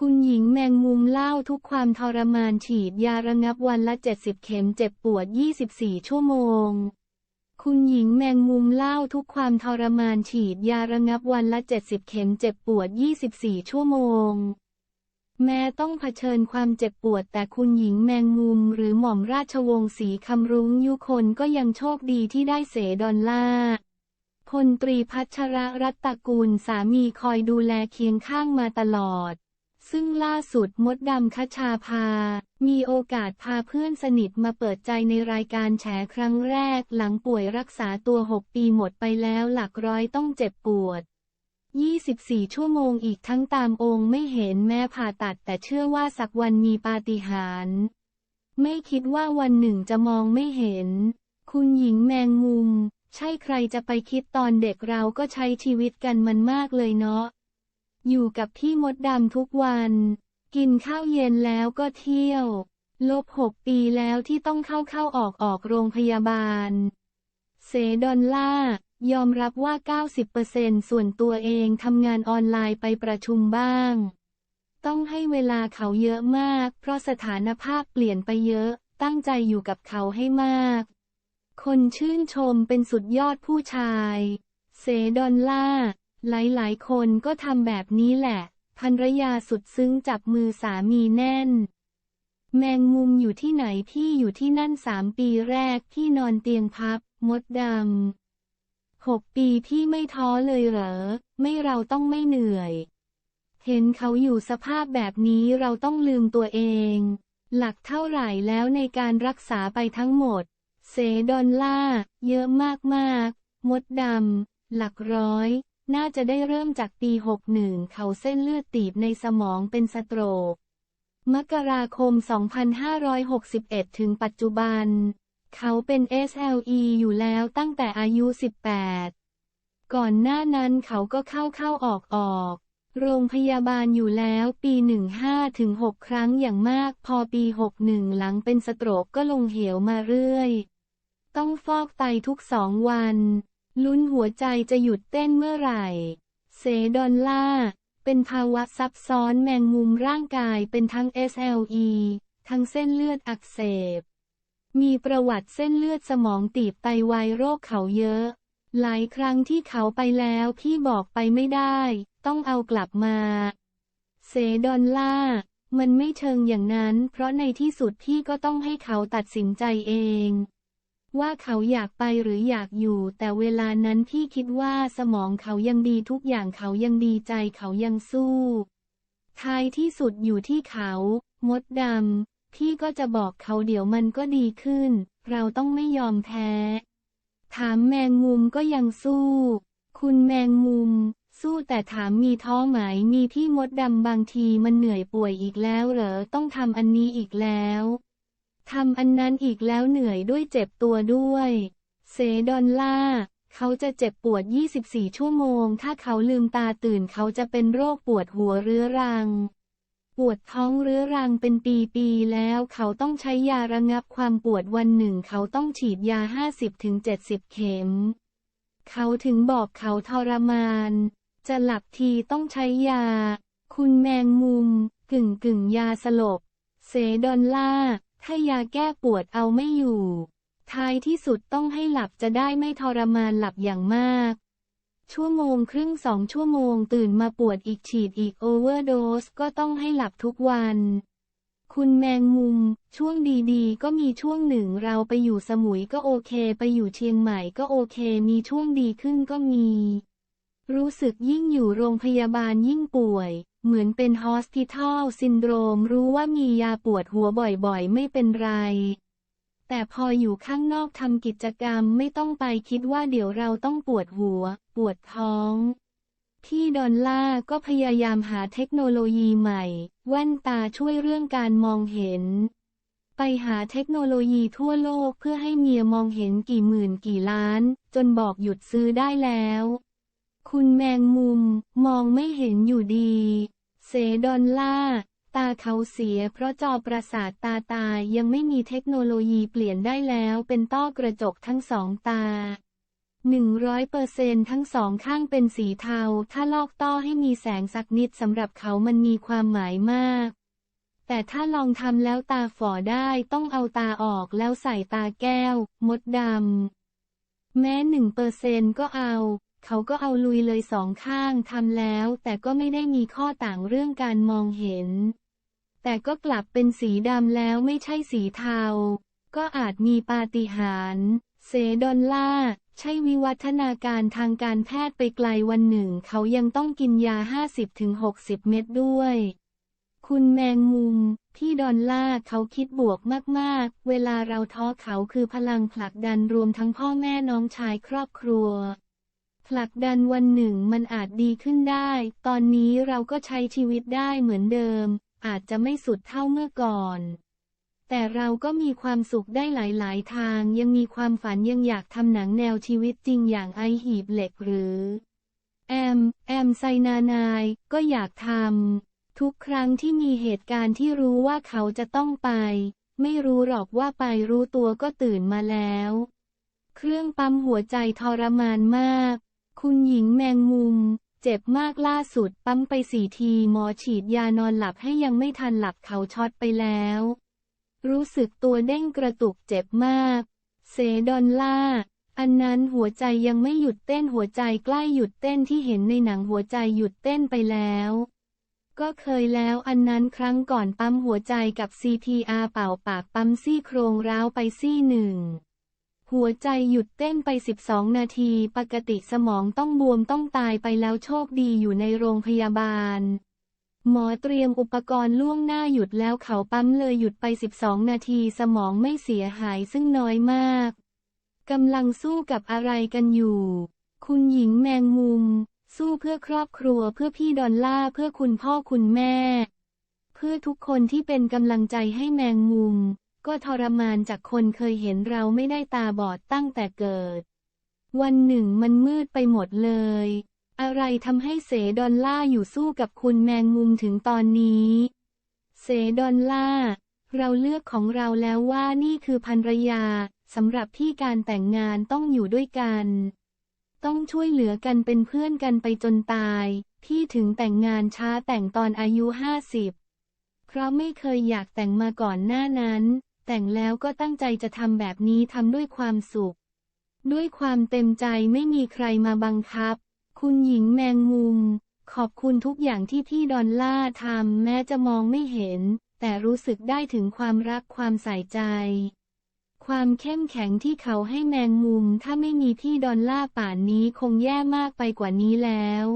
คุณหญิงแมงมุมเล่าทุกความทรมานฉีดยาระงับวันละ 70 เข็มเจ็บปวด 24 ชั่วโมง คุณหญิงแมงมุมเล่าทุกความทรมานฉีดยาระงับวันละ 70 เข็มเจ็บปวด 24 ชั่วโมง แม้ต้องเผชิญความเจ็บปวดแต่คุณหญิงแมงมุมหรือหม่อมราชวงศ์ศรีคำรุ้งยุคนก็ยังโชคดีที่ได้เสดอลลาพลตรีพัชรรัตนกุลสามีคอยดูแลเคียงข้างมาตลอด ซึ่งล่าสุดมดดำคชาภา มีโอกาสพาเพื่อนสนิทมาเปิดใจในรายการแฉครั้งแรกหลังป่วยรักษาตัว 6 ปีหมดไปแล้วหลักร้อยต้องเจ็บปวด 24 ชั่วโมงอีกทั้งตามองค์ไม่เห็นแม้ผ่าตัดแต่เชื่อว่าสักวันมีปาฏิหาริย์ไม่คิดว่าวันหนึ่งจะมองไม่เห็น คุณหญิงแมงมุม ใช่ใครจะไปคิดตอนเด็กเราก็ใช้ชีวิตกันมันมากเลยเนาะ อยู่กับพี่มดดำทุกวัน กินข้าวเย็นแล้วก็เที่ยว ลบหกปีแล้วที่ต้องเข้าเข้าออกออกโรงพยาบาล เซดอลล่ายอมรับว่า 90%ส่วนตัวเองทำงานออนไลน์ไปประชุมบ้าง ต้องให้เวลาเขาเยอะมาก เพราะสถานภาพเปลี่ยนไปเยอะ ตั้งใจอยู่กับเขาให้มาก คนชื่นชมเป็นสุดยอดผู้ชาย เซดอลล่า หลายๆ คนก็ทำแบบนี้แหละ ภรรยาสุดซึ้งจับมือสามีแน่น แมงมุมอยู่ที่ไหนพี่อยู่ที่นั่นสามปีแรกพี่นอนเตียงพับ มดดำหกปีพี่ไม่ท้อเลยเหรอ ไม่เราต้องไม่เหนื่อย เห็นเขาอยู่สภาพแบบนี้เราต้องลืมตัวเอง หลักเท่าไหร่แล้วในการรักษาไปทั้งหมดเซดอลล่าเยอะมากๆ มดดำหลักร้อย น่าจะได้เริ่มจากปี 61 เขาเส้นเลือดตีบในสมองเป็นสโตรก มกราคม 2561 ถึงปัจจุบัน เขาเป็น SLE อยู่แล้วตั้งแต่อายุ 18 ก่อนหน้านั้นเขาก็เข้าเข้าออกออก โรงพยาบาลอยู่แล้วปี 15 ถึง 6 ครั้งอย่างมากพอปี 61 หลังเป็นสโตรกก็ลงเหวมาเรื่อย ต้องฟอกไตทุกสองวัน ลุ้นหัวใจจะหยุดเต้นเมื่อไหร่ เซดอลล่า เป็นภาวะซับซ้อนแมงมุมร่างกายเป็นทั้ง SLE ทั้งเส้นเลือดอักเสบ มีประวัติเส้นเลือดสมองตีบไตวายโรคเขาเยอะ หลายครั้งที่เขาไปแล้วพี่บอกไปไม่ได้ ต้องเอากลับมา เซดอลล่า มันไม่เชิงอย่างนั้น เพราะในที่สุดพี่ก็ต้องให้เขาตัดสินใจเอง ว่าเขาอยากไปหรืออยากอยู่ แต่เวลานั้นพี่คิดว่าสมองเขายังดีทุกอย่างเขายังดีใจเขายังสู้ ท้ายที่สุดอยู่ที่เขา มดดำพี่ก็จะบอกเขาเดี๋ยวมันก็ดีขึ้น เราต้องไม่ยอมแพ้ ถามแมงมุมก็ยังสู้ คุณแมงมุม สู้แต่ถามมีท้อไหมมีพี่มดดำบางทีมันเหนื่อยป่วยอีกแล้วเหรอต้องทำอันนี้อีกแล้ว ทำอันนั้นอีกแล้วเหนื่อยด้วยเจ็บตัวด้วย เซดอลล่า เขาจะเจ็บปวด 24 ชั่วโมง ถ้าเขาลืมตาตื่นเขาจะเป็นโรคปวดหัวเรื้อรัง ปวดท้องเรื้อรังเป็นปีๆแล้วเขาต้องใช้ยาระงับความปวดวันหนึ่ง เขาต้องฉีดยา 50-70 เข็ม เขาถึงบอกเขาทรมาน จะหลับทีต้องใช้ยา คุณแมงมุม กึ่งกึ่งยาสลบ เซดอลล่า ถ้ยาแก้ปวดเอาไม่อยู่ ท้ายที่สุดต้องให้หลับจะได้ไม่ทรมานหลับอย่างมาก ชั่วโมงครึ่งสองชั่วโมงตื่นมาปวดอีกฉีดอีกโอเวอร์โดสก็ต้องให้หลับทุกวัน คุณแมงมุม ช่วงดีๆ ก็มีช่วงหนึ่งเราไปอยู่สมุยก็โอเค ไปอยู่เชียงใหม่ก็โอเค มีช่วงดีขึ้นก็มี รู้สึกยิ่งอยู่โรงพยาบาลยิ่งป่วย เหมือนเป็นฮอสพิทอลซินโดรมรู้ว่ามียาปวดหัวบ่อยๆ ไม่เป็นไร แต่พออยู่ข้างนอกทำกิจกรรมไม่ต้องไปคิดว่าเดี๋ยวเราต้องปวดหัว ปวดท้องพี่ดอลล่าก็พยายามหาเทคโนโลยีใหม่ แว่นตาช่วยเรื่องการมองเห็น ไปหาเทคโนโลยีทั่วโลกเพื่อให้เมียมองเห็นกี่หมื่นกี่ล้าน จนบอกหยุดซื้อได้แล้ว คุณแมงมุมมองไม่เห็นอยู่ดี เซดอลล่า ตาเขาเสียเพราะจอประสาทตาตายยังไม่มีเทคโนโลยีเปลี่ยนได้แล้วเป็นต้อกระจกทั้งสองตาหนึ่งร้อยเปอร์เซนทั้งสองข้างเป็นสีเทา ถ้าลอกต้อให้มีแสงสักนิดสำหรับเขามันมีความหมายมาก แต่ถ้าลองทำแล้วตาฝ่อได้ต้องเอาตาออกแล้วใส่ตาแก้ว มดดำ แม้หนึ่งเปอร์เซนก็เอา เขาก็เอาลุยเลยสองข้างทำแล้ว แต่ก็ไม่ได้มีข้อต่างเรื่องการมองเห็น แต่ก็กลับเป็นสีดำแล้วไม่ใช่สีเทา ก็อาจมีปาฏิหาริย์เซดอลล่า ใช่วิวัฒนาการทางการแพทย์ไปไกลวันหนึ่ง เขายังต้องกินยา 50-60 เม็ดด้วย คุณแมงมุมพี่ดอลล่าเขาคิดบวกมาก ๆ เวลาเราท้อเขาคือพลังผลักดันรวมทั้งพ่อแม่น้องชายครอบครัว ผลักดันวันหนึ่งมันอาจดีขึ้นได้ ตอนนี้เราก็ใช้ชีวิตได้เหมือนเดิม อาจจะไม่สุดเท่าเมื่อก่อน แต่เราก็มีความสุขได้หลาย ๆ ทาง ยังมีความฝันยังอยากทำหนังแนวชีวิตจริงอย่างไอหีบเหล็กหรือ แอม แอมไซนานาย ก็อยากทำทุกครั้งที่มีเหตุการณ์ที่รู้ว่าเขาจะต้องไป ไม่รู้หรอกว่าไปรู้ตัวก็ตื่นมาแล้ว เครื่องปั๊มหัวใจทรมานมาก คุณหญิงแมงมุม เจ็บมากล่าสุด ปั๊มไปสี่ทีหมอฉีดยานอนหลับให้ยังไม่ทันหลับเขาช็อตไปแล้ว รู้สึกตัวเด้งกระตุกเจ็บมาก เซดอนล่า อันนั้นหัวใจยังไม่หยุดเต้นหัวใจใกล้หยุดเต้นที่เห็นในหนังหัวใจหยุดเต้นไปแล้ว ก็เคยแล้วอันนั้นครั้งก่อนปั๊มหัวใจกับ CPR เป่าปากปั๊มซี่โครงร้าวไปซี่หนึ่ง หัวใจหยุดเต้นไป 12 นาที ปกติสมองต้องบวมต้องตายไปแล้วโชคดีอยู่ในโรงพยาบาล หมอเตรียมอุปกรณ์ล่วงหน้าหยุดแล้วเขาปั๊มเลยหยุดไป 12 นาทีสมองไม่เสียหายซึ่งน้อยมากกำลังสู้กับอะไรกันอยู่ คุณหญิงแมงมุม สู้เพื่อครอบครัวเพื่อพี่ดอลล่าเพื่อคุณพ่อคุณแม่ เพื่อทุกคนที่เป็นกำลังใจให้แมงมุม ก็ทรมานจากคนเคยเห็นเราไม่ได้ตาบอดตั้งแต่เกิด วันหนึ่งมันมืดไปหมดเลย อะไรทำให้เสดอลล่าอยู่สู้กับคุณแมงมุมถึงตอนนี้ เสดอลล่า เราเลือกของเราแล้วว่านี่คือภรรยาสำหรับที่การแต่งงานต้องอยู่ด้วยกัน ต้องช่วยเหลือกันเป็นเพื่อนกันไปจนตาย พี่ถึงแต่งงานช้าแต่งตอนอายุห้าสิบเพราะไม่เคยอยากแต่งมาก่อนหน้านั้น แต่งแล้วก็ตั้งใจจะทำแบบนี้ทำด้วยความสุข ด้วยความเต็มใจไม่มีใครมาบังคับ คุณหญิงแมงมุม ขอบคุณทุกอย่างที่พี่ดอลล่าทำแม้จะมองไม่เห็น แต่รู้สึกได้ถึงความรักความใส่ใจ ความเข้มแข็งที่เขาให้แมงมุม ถ้าไม่มีพี่ดอลล่าป่านนี้คงแย่มากไปกว่านี้แล้ว